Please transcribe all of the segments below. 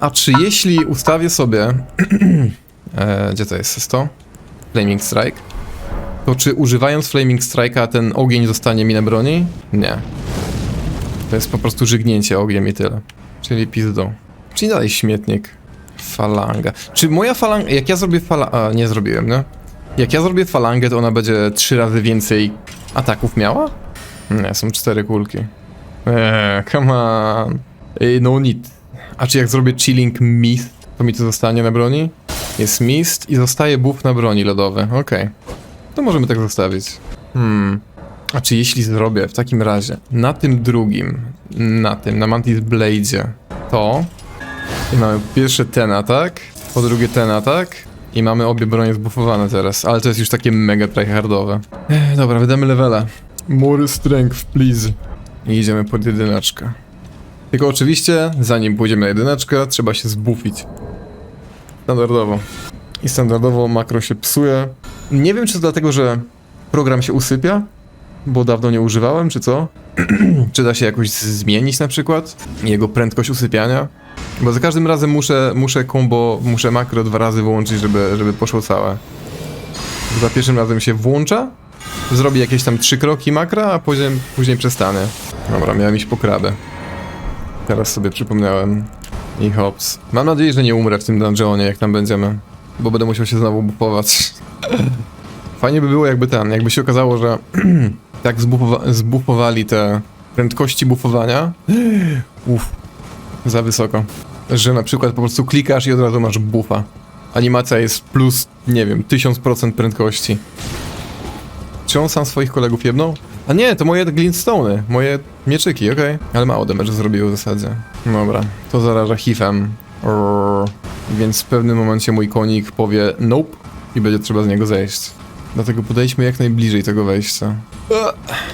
A czy jeśli ustawię sobie... e, gdzie to jest? Jest to? Flaming Strike. To czy używając Flaming Strike'a ten ogień zostanie mi na broni? Nie. To jest po prostu żygnięcie ogniem i tyle. Czyli pizdą. Czyli dalej śmietnik. Falanga. Czy moja falanga... Jak ja zrobię falangę... A, nie zrobiłem, nie? Jak ja zrobię falangę, to ona będzie trzy razy więcej ataków miała? Nie, są cztery kulki. Eee, come on. Ej, no need. A czy jak zrobię chilling mist, to mi to zostanie na broni? Jest mist i zostaje buff na broni lodowy. Okej. To możemy tak zostawić. Hmm. A czy jeśli zrobię w takim razie na tym drugim, na tym, na Mantis Blade'zie, to i mamy po pierwsze ten atak, po drugie ten atak i mamy obie bronie zbuffowane teraz, ale to jest już takie mega tryhardowe. Ech, dobra, wydamy levela. More strength, please. I idziemy pod jedyneczkę. Tylko oczywiście, zanim pójdziemy na jedyneczkę, trzeba się zbuffić. Standardowo. I standardowo makro się psuje. Nie wiem, czy to dlatego, że program się usypia, bo dawno nie używałem, czy co? czy da się jakoś zmienić na przykład jego prędkość usypiania? Bo za każdym razem muszę, muszę combo, muszę makro dwa razy wyłączyć, żeby, żeby poszło całe. Za pierwszym razem się włącza, zrobi jakieś tam trzy kroki makra, a później, później przestanie. Dobra, miałem iść po krabę. Teraz sobie przypomniałem. I hops. Mam nadzieję, że nie umrę w tym dungeonie, jak tam będziemy. Bo będę musiał się znowu bufować. Fajnie by było, jakby ten, jakby się okazało, że tak zbufowa- zbufowali te prędkości bufowania. Uff, za wysoko. Że na przykład po prostu klikasz i od razu masz buffa. Animacja jest plus, nie wiem, 1000% prędkości. Czy on sam swoich kolegów jebnął? A nie, to moje glintstone'y, moje mieczyki, okej. Ale mało damage zrobiły w zasadzie. Dobra, to zaraża hifem. Więc w pewnym momencie mój konik powie nope i będzie trzeba z niego zejść. Dlatego podejdźmy jak najbliżej tego wejścia.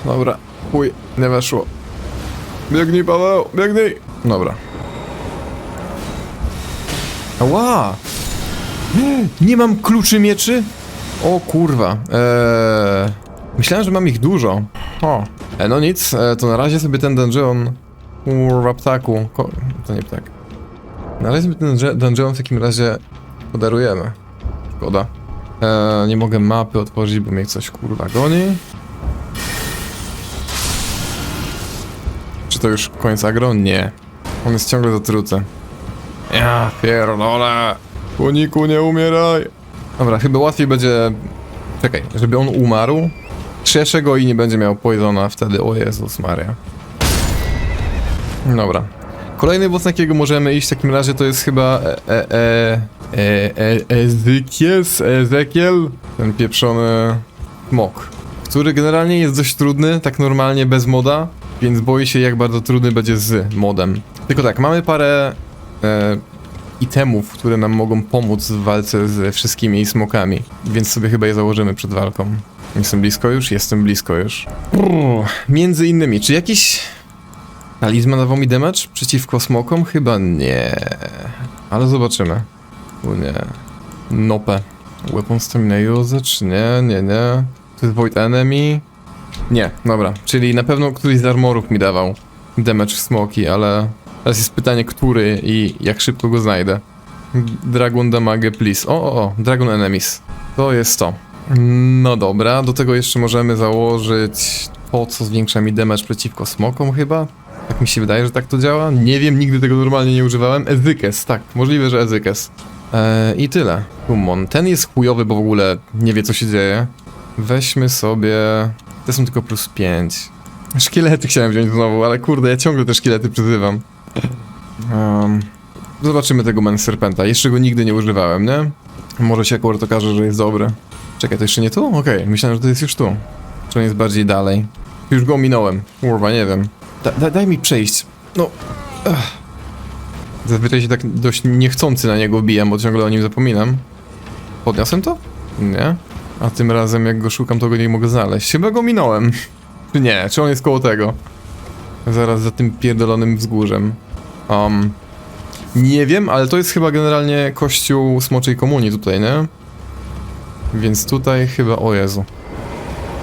Dobra, chuj, nie weszło. Biegnij Paweł, biegnij! Dobra. Ała! Nie mam kluczy mieczy? O kurwa. Eee, myślałem, że mam ich dużo. O. E, no nic, e, to na razie sobie ten dungeon... Kurwa ptaku. Ko to nie ptak. Na razie sobie ten dunge- dungeon w takim razie podarujemy. Szkoda. E, nie mogę mapy otworzyć, bo mnie coś kurwa goni. Czy to już koniec agro? Nie. On jest ciągle zatruty. Ja pierdolę. Koniku, nie umieraj. Dobra, chyba łatwiej będzie... Czekaj, żeby on umarł. Krzeszę go i nie będzie miał poisona wtedy. O Jezus Maria. Dobra. Kolejny boss, na jakiego możemy iść w takim razie to jest chyba e, e, e, e, e, Ezekiels, Ezekiel, ten pieprzony mok, który generalnie jest dość trudny, tak normalnie, bez moda, więc boję się jak bardzo trudny będzie z modem. Tylko tak, mamy parę e, itemów, które nam mogą pomóc w walce ze wszystkimi smokami, więc sobie chyba je założymy przed walką. Jestem blisko już? Jestem blisko już. Brrr, między innymi, czy jakiś talizman dawał mi damage przeciwko smokom? Chyba nie. Ale zobaczymy. O nie. Nope. Weapon stamina usage? Nie, nie, nie. To jest void enemy? Nie, dobra. Czyli na pewno któryś z armorów mi dawał damage w smoki, ale teraz jest pytanie, który i jak szybko go znajdę. Dragon damage, please. O, o, o, Dragon enemies. To jest to. No dobra, do tego jeszcze możemy założyć to, co zwiększa mi damage przeciwko smokom chyba. Tak mi się wydaje, że tak to działa. Nie wiem, nigdy tego normalnie nie używałem. Ezykes, tak, możliwe, że Ezykes. Eee, I tyle. Kumon. Ten jest chujowy, bo w ogóle nie wie, co się dzieje. Weźmy sobie... Te są tylko plus 5. Szkielety chciałem wziąć znowu, ale kurde, ja ciągle te szkielety przyzywam. Um, zobaczymy tego Man Serpenta. Jeszcze go nigdy nie używałem, nie? Może się akurat okaże, że jest dobry. Czekaj, to jeszcze nie tu? Okej, myślałem, że to jest już tu. Czy on jest bardziej dalej? Już go minąłem. Kurwa, nie wiem. Da, da, daj mi przejść. No. Ech. Zazwyczaj się tak dość niechcący na niego bijam, bo ciągle o nim zapominam. Podniosłem to? Nie. A tym razem jak go szukam, to go nie mogę znaleźć. Chyba go minąłem. Czy nie? Czy on jest koło tego? Zaraz za tym pierdolonym wzgórzem. Um, nie wiem, ale to jest chyba generalnie kościół Smoczej Komunii tutaj, nie? Więc tutaj chyba... O Jezu.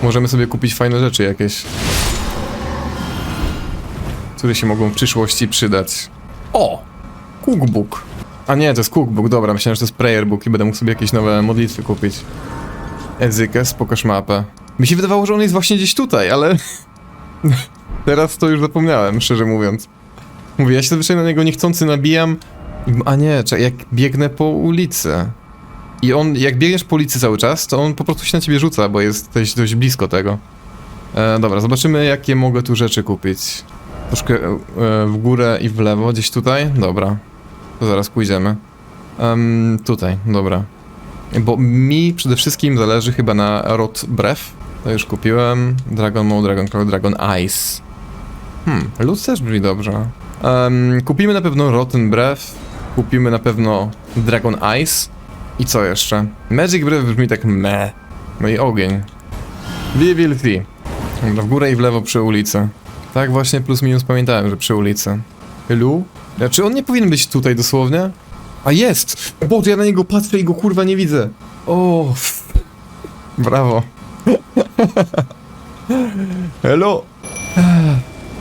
Możemy sobie kupić fajne rzeczy jakieś. Które się mogą w przyszłości przydać. O! cookbook. A nie, to jest cookbook, dobra, myślałem, że to jest prayer book i będę mógł sobie jakieś nowe modlitwy kupić. Ezykę, pokaż mapę. Mi się wydawało, że on jest właśnie gdzieś tutaj, ale... Teraz to już zapomniałem, szczerze mówiąc. Mówię, ja się zazwyczaj na niego niechcący nabijam. A nie, jak biegnę po ulicy. I on, jak biegniesz po ulicy cały czas, to on po prostu się na ciebie rzuca, bo jesteś dość blisko tego. E, dobra, zobaczymy jakie mogę tu rzeczy kupić. Troszkę e, w górę i w lewo, gdzieś tutaj? Dobra. To zaraz pójdziemy. Em, tutaj, dobra. Bo mi przede wszystkim zależy chyba na Rot Breath. To już kupiłem. Dragon Mode, Dragon Claw, Dragon Ice. Hmm, lód też brzmi dobrze. Em, kupimy na pewno Rotten Breath. Kupimy na pewno Dragon Ice. I co jeszcze? Magic Breath brzmi tak me. No i ogień. Evil 3. Dobra, w górę i w lewo przy ulicy. Tak właśnie plus minus pamiętałem, że przy ulicy. Lu? Ja, czy on nie powinien być tutaj dosłownie? A jest! Bo ja na niego patrzę i go kurwa nie widzę. O, f- Brawo. Hello!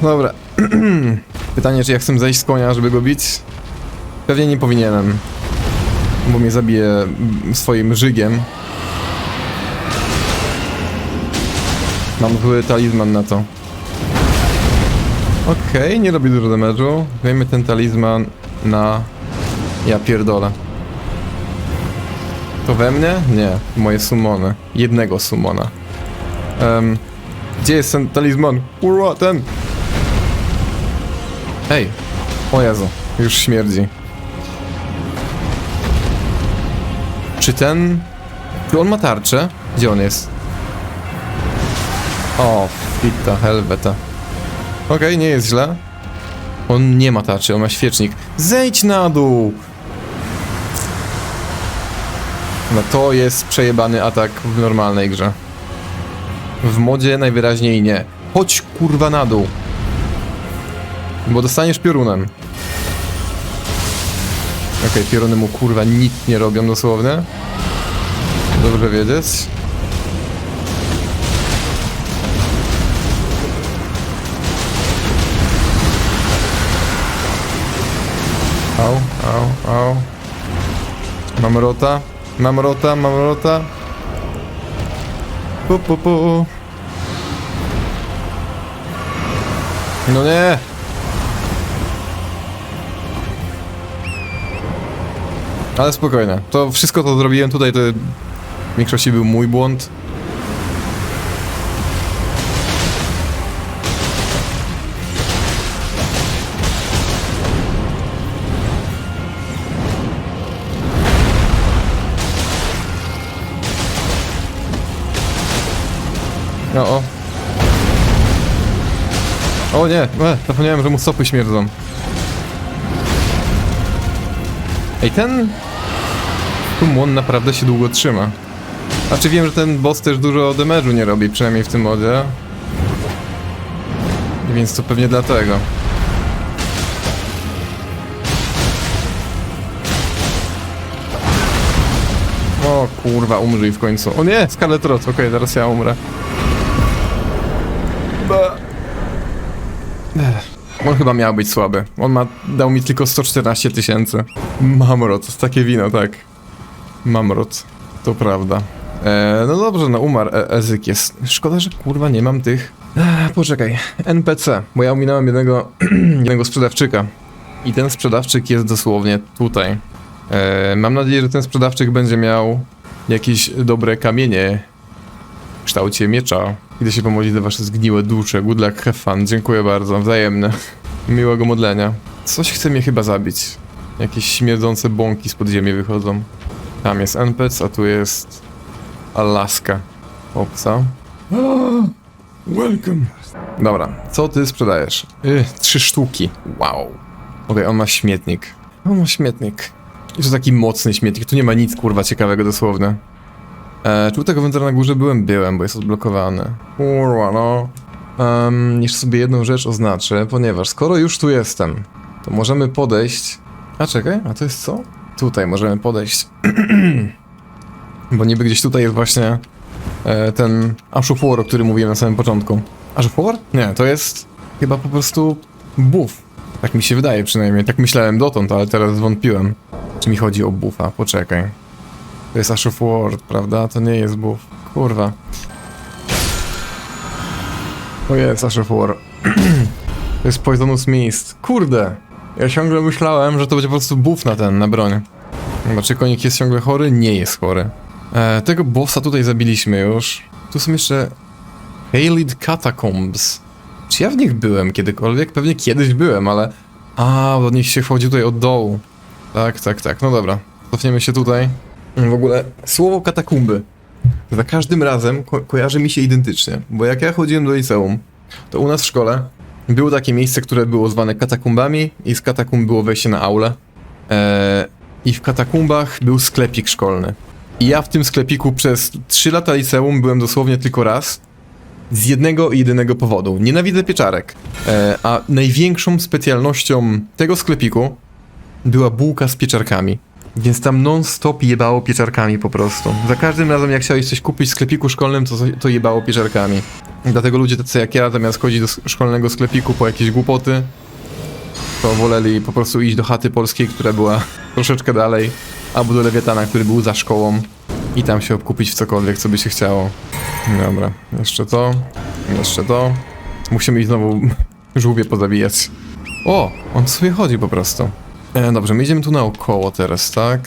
Dobra. Pytanie, czy ja chcę zejść z konia, żeby go bić? Pewnie nie powinienem. Bo mnie zabije swoim żygiem. Mam zły talizman na to. Okej, nie robi dużo damage'u. Weźmy ten talizman na... Ja pierdolę. To we mnie? Nie, moje summony. Jednego summona. Em, gdzie jest ten talizman? Kurwa, ten! Ej! O Jezu, już śmierdzi. Czy ten... Czy on ma tarczę? Gdzie on jest? O, fitta, helveta. Okej, nie jest źle. On nie ma tarczy, on ma świecznik. Zejdź na dół! No to jest przejebany atak w normalnej grze. W modzie najwyraźniej nie. Chodź kurwa na dół. Bo dostaniesz piorunem. Okej, pioruny mu kurwa nic nie robią dosłownie. Dobrze wiedzieć. Au, au, au. Mam rota, mam rota, mam rota. Pu, pu, pu. No nie! Ale spokojnie. To wszystko to zrobiłem tutaj, to w większości był mój błąd. No o. O nie, e, zapomniałem, że mu stopy śmierdzą. Ej, ten... Kumon naprawdę się długo trzyma. Znaczy wiem, że ten boss też dużo damage'u nie robi, przynajmniej w tym modzie. Więc to pewnie dlatego. O kurwa, umrzyj w końcu. O nie, Scarlet Rot, okej, zaraz ja umrę. On chyba miał być słaby. On ma, dał mi tylko 114 tysięcy. Mamrot, to takie wino, tak. Mamrot, to prawda. E, no dobrze, no umarł e Ezyk jest. Szkoda, że kurwa nie mam tych... Ech, poczekaj, NPC, bo ja ominąłem jednego, jednego sprzedawczyka. I ten sprzedawczyk jest dosłownie tutaj. E, mam nadzieję, że ten sprzedawczyk będzie miał jakieś dobre kamienie w kształcie miecza. Idę się pomodlić za wasze zgniłe dusze. Good luck, have fun. Dziękuję bardzo, wzajemne. Miłego modlenia. Coś chce mnie chyba zabić. Jakieś śmierdzące bąki z ziemi wychodzą. Tam jest NPC, a tu jest... Alaska. Obca. Welcome. Dobra, co ty sprzedajesz? Y, trzy sztuki. Wow. Okej, on ma śmietnik. On ma śmietnik. I to taki mocny śmietnik, tu nie ma nic kurwa ciekawego dosłownie. E, czy u tego wędra na górze byłem? Byłem, bo jest odblokowany. Kurwa, no. Um, jeszcze sobie jedną rzecz oznaczę, ponieważ skoro już tu jestem, to możemy podejść... A czekaj, a to jest co? Tutaj możemy podejść. bo niby gdzieś tutaj jest właśnie e, ten Ashufor, o którym mówiłem na samym początku. Ashufor? Nie, to jest chyba po prostu buff. Tak mi się wydaje przynajmniej. Tak myślałem dotąd, ale teraz zwątpiłem. Czy mi chodzi o buffa? Poczekaj. To jest Ash of War, prawda? To nie jest buff. Kurwa. O jest Ash of War. to jest Poisonous Mist. Kurde. Ja ciągle myślałem, że to będzie po prostu buff na ten, na broń. Chyba, czy konik jest ciągle chory? Nie jest chory. E, tego bossa tutaj zabiliśmy już. Tu są jeszcze Halid Catacombs. Czy ja w nich byłem kiedykolwiek? Pewnie kiedyś byłem, ale... A, do nich się wchodzi tutaj od dołu. Tak, tak, tak. No dobra. Cofniemy się tutaj. W ogóle słowo katakumby. Za każdym razem ko kojarzy mi się identycznie. Bo jak ja chodziłem do liceum, to u nas w szkole było takie miejsce, które było zwane katakumbami i z katakumb było wejście na aulę. Eee, I w katakumbach był sklepik szkolny. I ja w tym sklepiku przez 3 lata liceum byłem dosłownie tylko raz. Z jednego i jedynego powodu. Nienawidzę pieczarek. E, a największą specjalnością tego sklepiku była bułka z pieczarkami. Więc tam non-stop jebało pieczarkami po prostu. Za każdym razem jak chciałeś coś kupić w sklepiku szkolnym, to, to jebało pieczarkami. Dlatego ludzie tacy jak ja, zamiast chodzić do szkolnego sklepiku po jakieś głupoty, to woleli po prostu iść do chaty polskiej, która była troszeczkę dalej, albo do Lewiatana, który był za szkołą i tam się obkupić w cokolwiek, co by się chciało. Dobra, jeszcze to, jeszcze to. Musimy iść znowu żółwie pozabijać. O, on sobie chodzi po prostu. E, dobrze, my idziemy tu naokoło teraz, tak?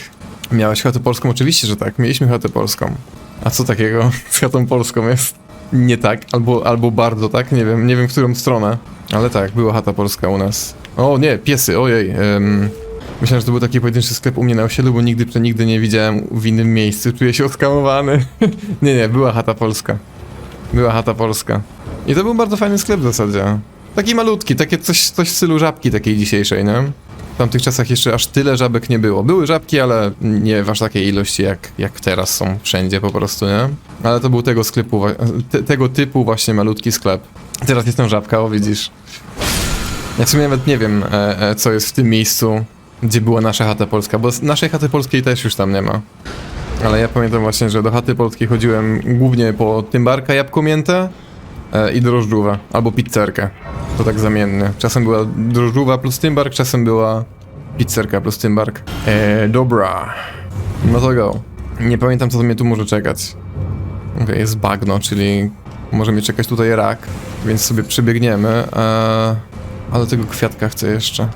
Miałeś chatę polską? Oczywiście, że tak, mieliśmy chatę polską. A co takiego z chatą polską jest? Nie tak, albo, albo bardzo tak, nie wiem, nie wiem w którą stronę. Ale tak, była chata polska u nas. O nie, piesy, ojej. em, myślałem, że to był taki pojedynczy sklep u mnie na osiedlu, bo nigdy, przenigdy nie widziałem w innym miejscu. Czuję się oskamowany. nie, nie, była chata polska. Była chata polska. I to był bardzo fajny sklep w zasadzie. Taki malutki, takie coś, coś w stylu żabki takiej dzisiejszej, nie? W tamtych czasach jeszcze aż tyle żabek nie było. Były żabki, ale nie w aż takiej ilości jak, jak teraz są wszędzie po prostu, nie? Ale to był tego sklepu, te, tego typu właśnie malutki sklep. Teraz jestem żabka, o widzisz. Ja w sumie nawet nie wiem, e, e, co jest w tym miejscu, gdzie była nasza chata polska, bo naszej chaty polskiej też już tam nie ma. Ale ja pamiętam właśnie, że do chaty polskiej chodziłem głównie po tymbarka jabłko mięte i drożdżówę, albo pizzerkę. To tak zamiennie. Czasem była drożdżówa plus tymbark, czasem była pizzerka plus tymbark. E, dobra. No to go. Nie pamiętam, co mnie tu może czekać. Okej, jest bagno, czyli może mnie czekać tutaj rak, więc sobie przebiegniemy. E, ale tego kwiatka chcę jeszcze.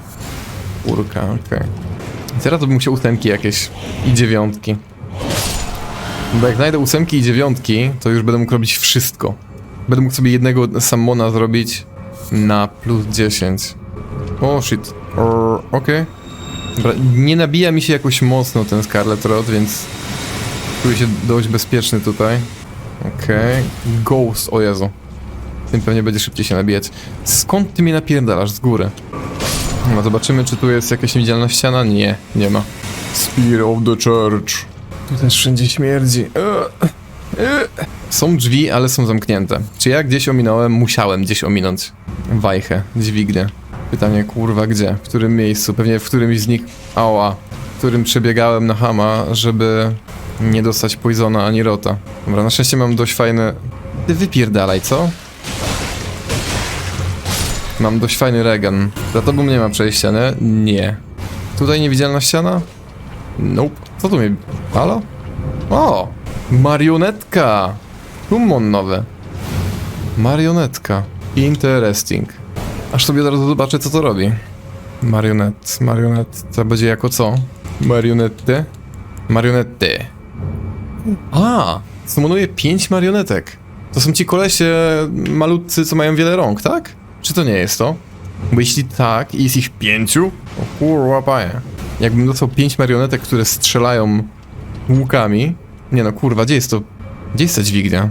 Urka, okej. I Teraz to bym musiał ósemki jakieś i dziewiątki. Bo jak znajdę ósemki i dziewiątki, to już będę mógł robić wszystko. Będę mógł sobie jednego sammona zrobić na plus 10. O shit. Okej. Dobra, nie nabija mi się jakoś mocno ten Scarlet Rod, więc czuję się dość bezpieczny tutaj. Okej. Ghost, o Jezu. Tym pewnie będzie szybciej się nabijać. Skąd ty mnie napierdalasz? Z góry. No zobaczymy, czy tu jest jakaś niewidzialna ściana. Nie, nie ma. Spear of the Church. Tu też wszędzie śmierdzi. Są drzwi, ale są zamknięte. Czy ja gdzieś ominąłem? Musiałem gdzieś ominąć. Wajchę, dźwignię. Pytanie, kurwa, gdzie? W którym miejscu? Pewnie w którymś z nich... Ała. W którym przebiegałem na hama, żeby nie dostać poisona ani rota. Dobra, na szczęście mam dość fajne... Ty wypierdalaj, co? Mam dość fajny regen. Za tobą nie ma przejścia, nie? Nie. Tutaj niewidzialna ściana? Nope. Co tu mi... Halo? O! Marionetka! Hummon nowy. Marionetka. Interesting. Aż sobie zaraz zobaczę, co to robi. Marionet, marionet, to będzie jako co? Marionety? Marionety. A! Summonuje pięć marionetek. To są ci kolesie malutcy, co mają wiele rąk, tak? Czy to nie jest to? Bo jeśli tak i jest ich pięciu, to kurwa paje. Jakbym dostał pięć marionetek, które strzelają łukami. Nie no, kurwa, gdzie jest to? Gdzie jest ta dźwignia?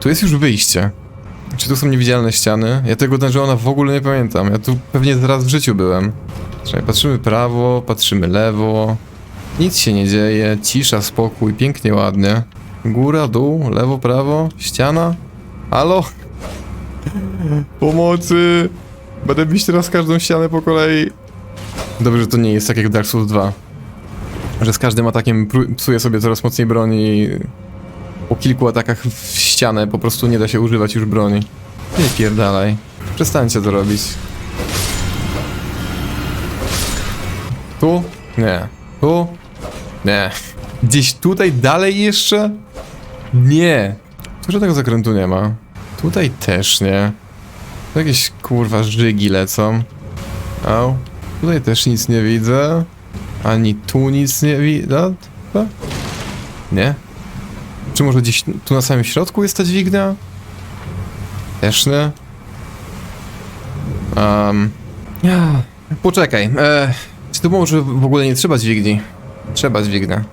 Tu jest już wyjście. Czy tu są niewidzialne ściany? Ja tego dungeona w ogóle nie pamiętam. Ja tu pewnie raz w życiu byłem. Czekaj, patrzymy prawo, patrzymy lewo. Nic się nie dzieje, cisza, spokój, pięknie, ładnie. Góra, dół, lewo, prawo, ściana. Halo? Pomocy! Będę bić teraz każdą ścianę po kolei. Dobrze, że to nie jest tak jak Dark Souls 2. Że z każdym atakiem psuje sobie coraz mocniej broni po kilku atakach w ścianę po prostu nie da się używać już broni. Nie pierdalaj. Przestańcie to robić. Tu? Nie. Tu? Nie. Gdzieś tutaj dalej jeszcze? Nie. Tu żadnego zakrętu nie ma. Tutaj też nie. Tu jakieś kurwa żygi lecą. Au. Tutaj też nic nie widzę. Ani tu nic nie widzę. Nie? Czy może gdzieś tu na samym środku jest ta dźwignia? Też nie. Um. Poczekaj. E, czy tu może w ogóle nie trzeba dźwigni? Trzeba dźwignia.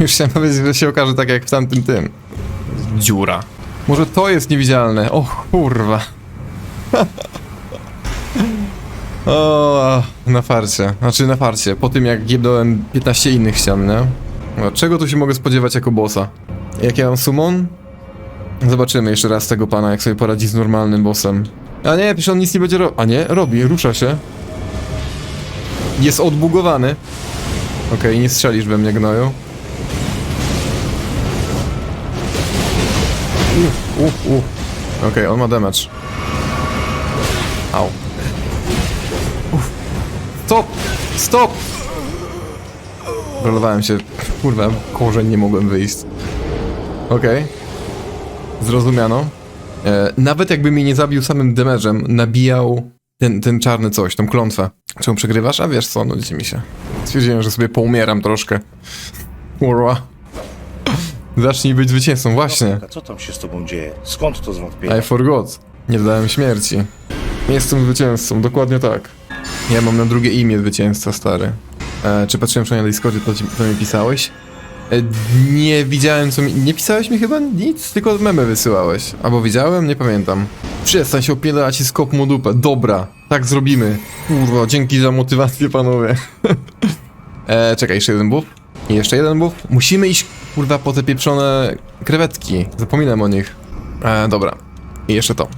Już chciałem powiedzieć, że się okaże tak jak w tamtym tym. Dziura. Może to jest niewidzialne. O kurwa. o, na farcie. Znaczy na farcie. Po tym jak jebnąłem 15 innych ścian, nie? No, czego tu się mogę spodziewać jako bossa? Jak ja mam summon? Zobaczymy jeszcze raz tego pana, jak sobie poradzi z normalnym bossem. A nie, przecież on nic nie będzie robił. A nie, robi, rusza się. Jest odbugowany. Okej, nie strzelisz we mnie, gnoju. Uff, uff, uff. Okej, on ma damage. Au. Stop! Stop! Rolowałem się. Kurwa, korzeń nie mogłem wyjść. Okej. Zrozumiano. E, nawet jakby mnie nie zabił samym damage'em, nabijał ten, ten czarny coś, tą klątwę. Czemu przegrywasz? A wiesz co, nudzi mi się. Stwierdziłem, że sobie poumieram troszkę. Kurwa. Zacznij być zwycięzcą, właśnie. A co tam się z tobą dzieje? Skąd to zwątpienie? I forgot. Nie dodałem śmierci. Jestem zwycięzcą, dokładnie tak. Ja mam na drugie imię zwycięzca, stary. E, czy patrzyłem wczoraj na Discordzie, to, to mi pisałeś? E, nie widziałem, co mi... Nie pisałeś mi chyba nic, tylko memy wysyłałeś. Albo widziałem? Nie pamiętam. Przestań się opierdalać i skop mu dupę. Dobra, tak zrobimy. Kurwa, dzięki za motywację, panowie. e, czekaj, jeszcze jeden buff. I jeszcze jeden buff. Musimy iść, kurwa, po te pieprzone krewetki. Zapominam o nich. E, dobra. I jeszcze to.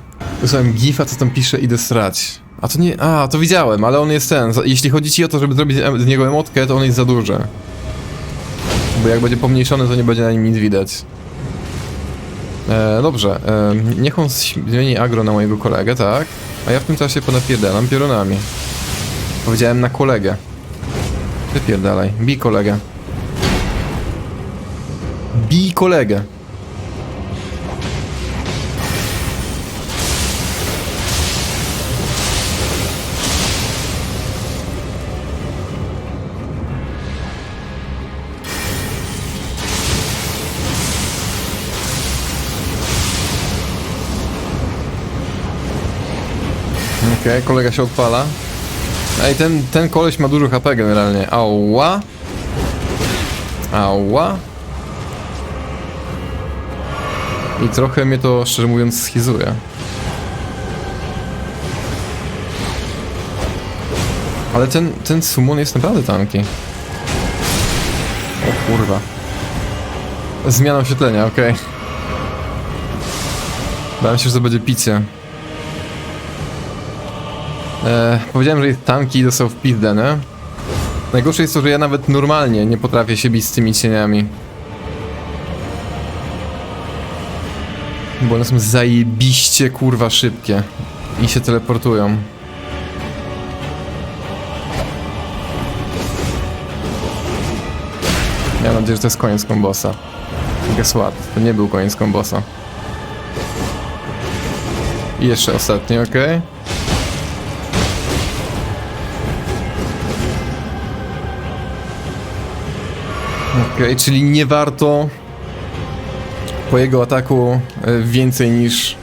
Wysłałem gifa, co tam pisze, idę srać. A to nie... A, to widziałem, ale on jest ten. Jeśli chodzi ci o to, żeby zrobić z niego emotkę, to on jest za duży. Bo jak będzie pomniejszony, to nie będzie na nim nic widać. E, dobrze, e, niech on zmieni agro na mojego kolegę, tak? A ja w tym czasie ponapierdalam piorunami. Powiedziałem na kolegę. Wypierdalaj, bij kolegę. Bij kolegę. Okej, kolega się odpala. Ej, ten, ten koleś ma dużo HP generalnie. Ała. Ała. I trochę mnie to, szczerze mówiąc, schizuje. Ale ten, ten summon jest naprawdę tanki. O kurwa. Zmiana oświetlenia, okej. Bałem się, że to będzie picie. E, powiedziałem, że jest tanki dostał w pizdę, nie? Najgorsze jest to, że ja nawet normalnie nie potrafię się bić z tymi cieniami. Bo one są zajebiście kurwa szybkie. I się teleportują. Miałem nadzieję, że to jest koniec kombosa. Guess what? To nie był koniec kombosa. I jeszcze ostatni, okej? Okej, czyli nie warto po jego ataku e, więcej niż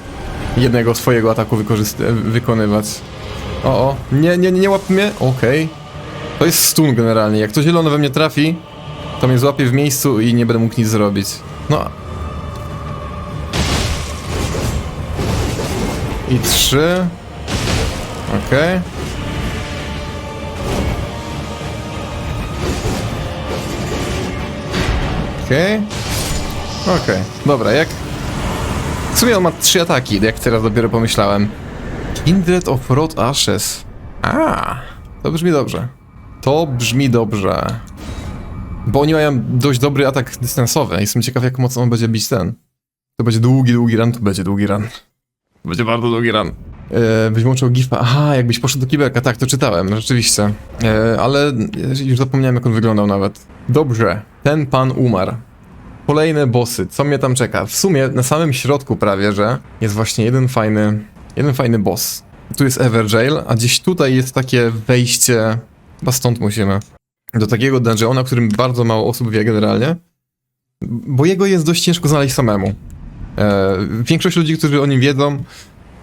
jednego swojego ataku e, wykonywać. O, o, nie, nie, nie, łap mnie, okej. To jest stun generalnie, jak to zielone we mnie trafi, to mnie złapie w miejscu i nie będę mógł nic zrobić. No. I trzy. Okej. Okej. Okej, dobra, jak... W sumie on ma trzy ataki, jak teraz dopiero pomyślałem. Kindred of Rot Ashes. A, to brzmi dobrze. To brzmi dobrze. Bo oni mają dość dobry atak dystansowy. Jestem ciekaw, jak mocno on będzie bić ten. To będzie długi, długi run, to będzie długi run. To będzie bardzo długi run. E, byś włączył gifa. Aha, jakbyś poszedł do kibelka, tak, to czytałem, rzeczywiście. E, ale już zapomniałem, jak on wyglądał nawet. Dobrze, ten pan umarł. Kolejne bossy, co mnie tam czeka? W sumie na samym środku prawie, że jest właśnie jeden fajny, jeden fajny boss. Tu jest Everjail, a gdzieś tutaj jest takie wejście, chyba stąd musimy, do takiego dungeona, o którym bardzo mało osób wie generalnie, bo jego jest dość ciężko znaleźć samemu. E, większość ludzi, którzy o nim wiedzą,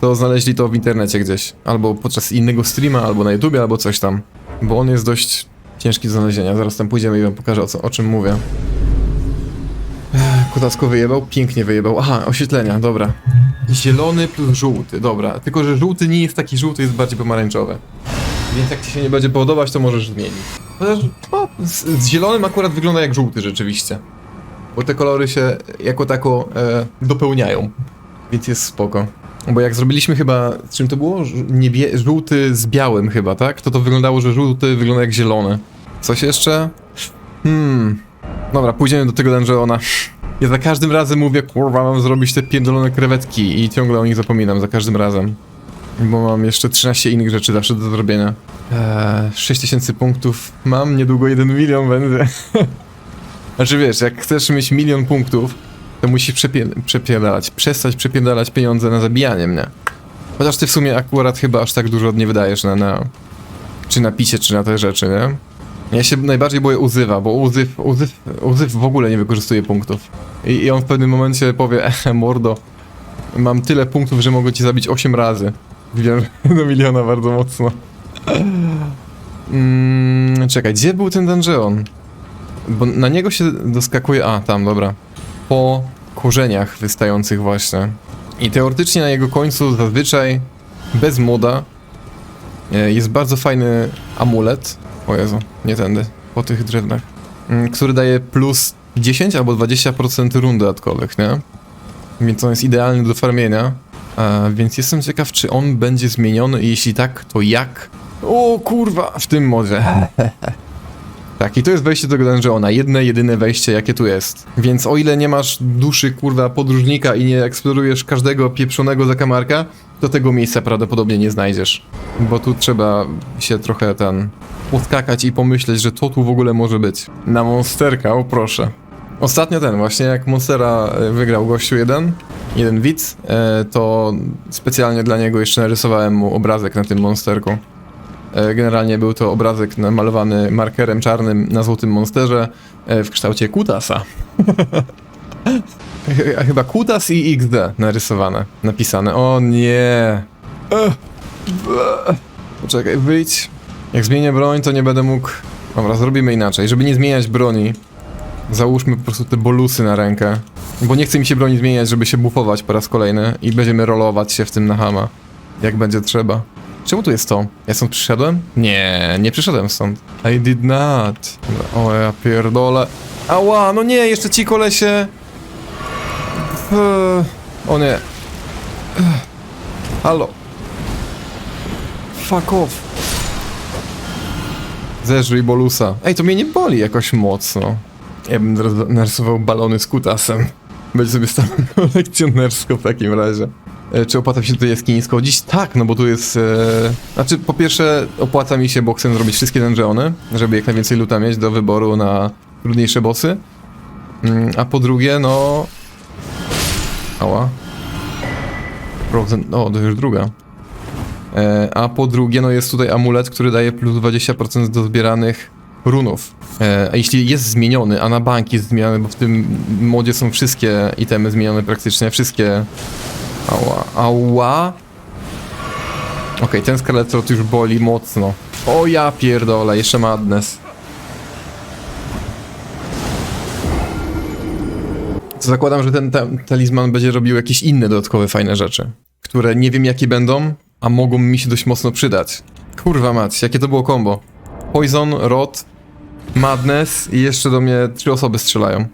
to znaleźli to w internecie gdzieś, albo podczas innego streama, albo na YouTubie, albo coś tam, bo on jest dość ciężki do znalezienia. Zaraz tam pójdziemy i wam pokażę o, co, o czym mówię. Kutacko wyjebał? Pięknie wyjebał. Aha, oświetlenia, dobra. Zielony plus żółty, dobra. Tylko, że żółty nie jest taki żółty, jest bardziej pomarańczowy. Więc jak ci się nie będzie podobać, to możesz zmienić. No, z, z zielonym akurat wygląda jak żółty rzeczywiście. Bo te kolory się jako tako e, dopełniają. Więc jest spoko. Bo jak zrobiliśmy chyba, czym to było? Niebie żółty z białym chyba, tak? To to wyglądało, że żółty wygląda jak zielony. Coś jeszcze? Hmm. Dobra, pójdziemy do tego dungeona. Ja za każdym razem mówię, kurwa, mam zrobić te pierdolone krewetki i ciągle o nich zapominam, za każdym razem. Bo mam jeszcze 13 innych rzeczy zawsze do zrobienia. Eee, 6000 punktów mam, niedługo 1 milion będzie. znaczy wiesz, jak chcesz mieć milion punktów, to musisz przepie przepierdalać, przestać przepierdalać pieniądze na zabijanie mnie. Chociaż ty w sumie akurat chyba aż tak dużo nie wydajesz na, na czy na picie, czy na te rzeczy, nie? Ja się najbardziej boję Uzywa, bo Uzyw, Uzyw, Uzyw w ogóle nie wykorzystuje punktów. I, I on w pewnym momencie powie, e, mordo, mam tyle punktów, że mogę cię zabić 8 razy. Wiem, do miliona bardzo mocno. Mm, czekaj, gdzie był ten dungeon? Bo na niego się doskakuje, a tam, dobra. Po korzeniach wystających właśnie. I teoretycznie na jego końcu zazwyczaj, bez moda, e, jest bardzo fajny amulet. O Jezu, nie tędy, po tych drewnach. Mm, Który daje plus 10 albo 20% rund dodatkowych, nie? Więc on jest idealny do farmienia. E, więc jestem ciekaw, czy on będzie zmieniony i jeśli tak, to jak? O kurwa, w tym modzie. Tak, i to jest wejście do tego dungeona. Jedne, jedyne wejście, jakie tu jest. Więc o ile nie masz duszy, kurwa, podróżnika i nie eksplorujesz każdego pieprzonego zakamarka, to tego miejsca prawdopodobnie nie znajdziesz. Bo tu trzeba się trochę ten... podskakać i pomyśleć, że to tu w ogóle może być. Na monsterka, o proszę. Ostatnio ten, właśnie jak Monstera e, wygrał gościu jeden, jeden widz, e, to specjalnie dla niego jeszcze narysowałem mu obrazek na tym monsterku. E, Generalnie był to obrazek namalowany markerem czarnym na złotym monsterze e, w kształcie kutasa. Chyba kutas i XD narysowane, napisane. O nie. Bleh. Poczekaj, wyjdź. Jak zmienię broń, to nie będę mógł... Dobra, zrobimy inaczej. Żeby nie zmieniać broni, załóżmy po prostu te bolusy na rękę. Bo nie chce mi się broni zmieniać, żeby się bufować po raz kolejny i będziemy rolować się w tym na hama. Jak będzie trzeba. Czemu tu jest to? Ja stąd przyszedłem? Nie, nie przyszedłem stąd. I did not. O ja pierdolę. Ała, no nie, jeszcze ci kolesie. O nie. Halo. Fuck off. Zeżryj bolusa. Ej, to mnie nie boli jakoś mocno. Ja bym narysował balony z kutasem. Będzie sobie stał kolekcjonersko w takim razie. E, Czy opłaca mi się do tej jaskini schodzić? Tak, no bo tu jest... E... Znaczy, po pierwsze opłaca mi się, bo chcę zrobić wszystkie dungeony, żeby jak najwięcej luta mieć do wyboru na trudniejsze bossy. Mm, A po drugie, no... Ała. Frozen... O, to już druga. E, A po drugie, no jest tutaj amulet, który daje plus 20% do zbieranych runów. E, A jeśli jest zmieniony, a na bank jest zmieniony, bo w tym modzie są wszystkie itemy zmienione praktycznie, wszystkie Ała, ała. Okej, ten skeletrot już boli mocno. O ja pierdolę, jeszcze madness. Zakładam, że ten ta talizman będzie robił jakieś inne dodatkowe fajne rzeczy, które nie wiem jakie będą, a mogą mi się dość mocno przydać. Kurwa mać, jakie to było combo. Poison, Rot, Madness i jeszcze do mnie trzy osoby strzelają.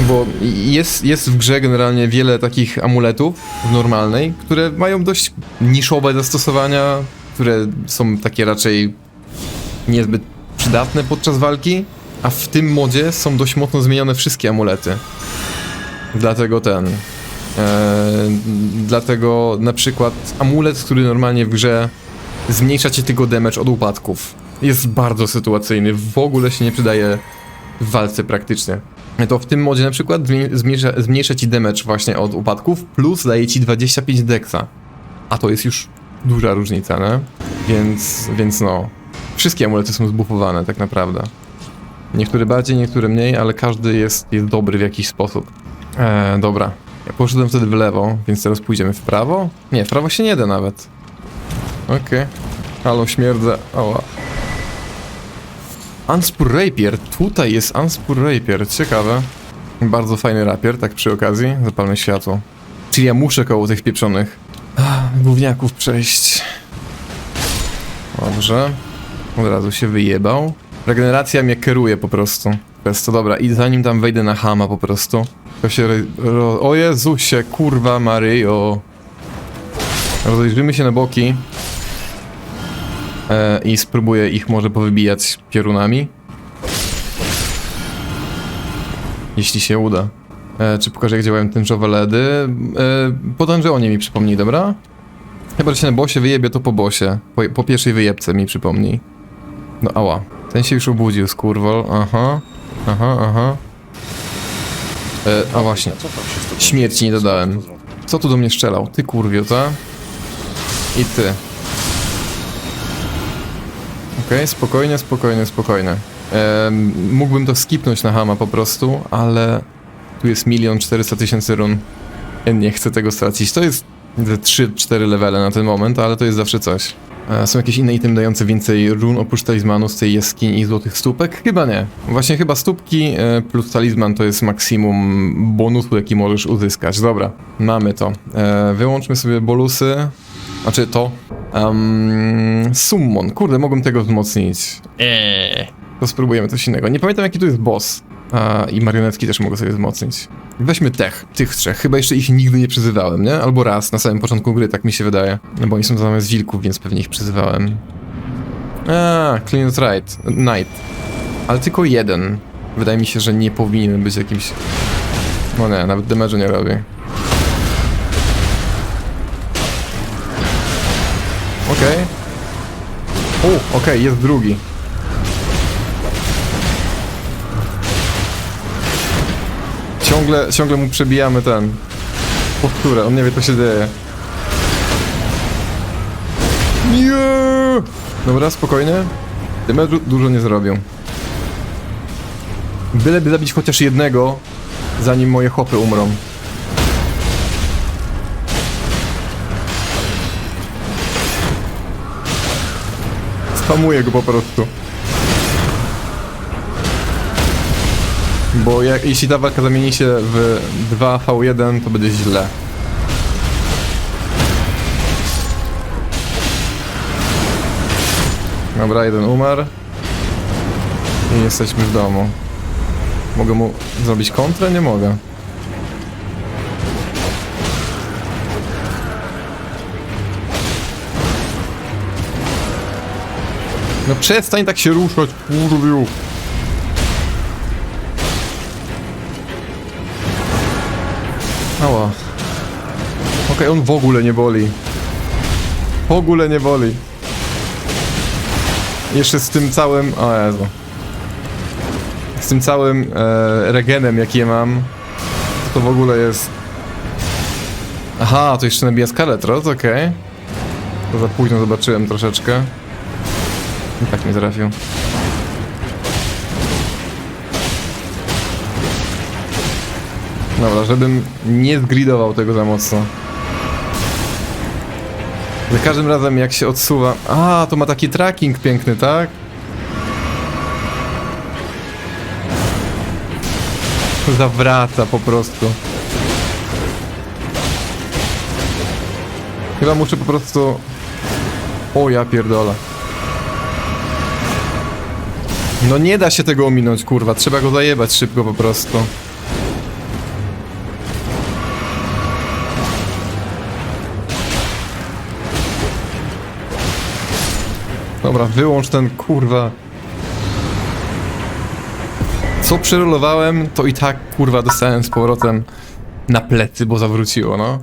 Bo jest, jest w grze generalnie wiele takich amuletów w normalnej, które mają dość niszowe zastosowania, które są takie raczej niezbyt przydatne podczas walki, a w tym modzie są dość mocno zmienione wszystkie amulety. Dlatego ten. dlatego na przykład amulet, który normalnie w grze zmniejsza ci tylko damage od upadków. Jest bardzo sytuacyjny, w ogóle się nie przydaje w walce praktycznie. To w tym modzie na przykład zmniejsza, zmniejsza ci damage właśnie od upadków, plus daje ci 25 dexa. A to jest już duża różnica, nie? Więc, więc no. Wszystkie amulety są zbufowane tak naprawdę. Niektóre bardziej, niektóre mniej, ale każdy jest, jest dobry w jakiś sposób. Eee, dobra. Ja poszedłem wtedy w lewo, więc teraz pójdziemy w prawo? Nie, w prawo się nie da nawet. Okej. Halo, śmierdzę. Ała. Unspur Rapier. Tutaj jest Unspur Rapier. Ciekawe. Bardzo fajny rapier, tak przy okazji. Zapalmy światło. Czyli ja muszę koło tych pieprzonych gówniaków przejść. Dobrze. Od razu się wyjebał. Regeneracja mnie kieruje po prostu. Przez to dobra. I zanim tam wejdę na hama po prostu, to się... Ro- O Jezusie, kurwa Maryjo. Rozejrzymy się na boki. E, I spróbuję ich może powybijać piorunami. Jeśli się uda. E, czy pokażę jak działają tęczowe LEDy? E, po dungeonie mi przypomnij, dobra? Chyba, że się na bosie wyjebie, to po bosie. Po, po pierwszej wyjebce mi przypomnij. No ała. Ten się już obudził, skurwol. Aha. Aha, aha. E, a właśnie. Śmierci nie dodałem. Co tu do mnie strzelał? Ty kurwio, ta? I ty. Okej, spokojnie, spokojnie, spokojnie. Em, mógłbym to skipnąć na hama po prostu, ale tu jest milion czterysta tysięcy run. Ja nie chcę tego stracić. To jest ze 3-4 levele na ten moment, ale to jest zawsze coś. E, są jakieś inne itemy dające więcej run oprócz talizmanu z tej jaskini i złotych stópek? Chyba nie. Właśnie chyba stópki e, plus talizman to jest maksimum bonusu, jaki możesz uzyskać. Dobra, mamy to. E, wyłączmy sobie bolusy. Znaczy to. Um, summon. Kurde, mogłem tego wzmocnić. Eee. To spróbujemy coś innego. Nie pamiętam jaki tu jest boss. A, I marionetki też mogę sobie wzmocnić. Weźmy tech, tych trzech. Chyba jeszcze ich nigdy nie przyzywałem, nie? Albo raz na samym początku gry, tak mi się wydaje. No bo oni są zamiast wilków, więc pewnie ich przyzywałem. A, Clean Right, Night. Ale tylko jeden. Wydaje mi się, że nie powinien być jakimś... No nie, nawet damage'u nie robi. Okej. O, okej, jest drugi. Ciągle, ciągle mu przebijamy ten... Powtórę, on nie wie co się dzieje. Nie! Dobra, spokojnie. Damage'u dużo nie zrobią. Byleby zabić chociaż jednego, zanim moje chopy umrą. Spamuję go po prostu. Bo jak, jeśli ta walka zamieni się w 2v1, to będzie źle. Dobra, jeden umarł. I jesteśmy w domu. Mogę mu zrobić kontrę? Nie mogę. No przestań tak się ruszać, kurwiu. Ała. Okej, on w ogóle nie boli. W ogóle nie boli. Jeszcze z tym całym... O Jezu. Z tym całym e, regenem, jaki ja mam, to w ogóle jest... Aha, to jeszcze nabija Scarlet Rot, okej. To za późno zobaczyłem troszeczkę. I tak mnie trafił. Dobra, żebym nie zgridował tego za mocno. Za każdym razem jak się odsuwa... A, to ma taki tracking piękny, tak? Zawraca po prostu. Chyba muszę po prostu... O, ja pierdolę. No nie da się tego ominąć, kurwa. Trzeba go zajebać szybko po prostu. Dobra, wyłącz ten kurwa. Co przerolowałem, to i tak kurwa dostałem z powrotem Na plecy, bo zawróciło, no.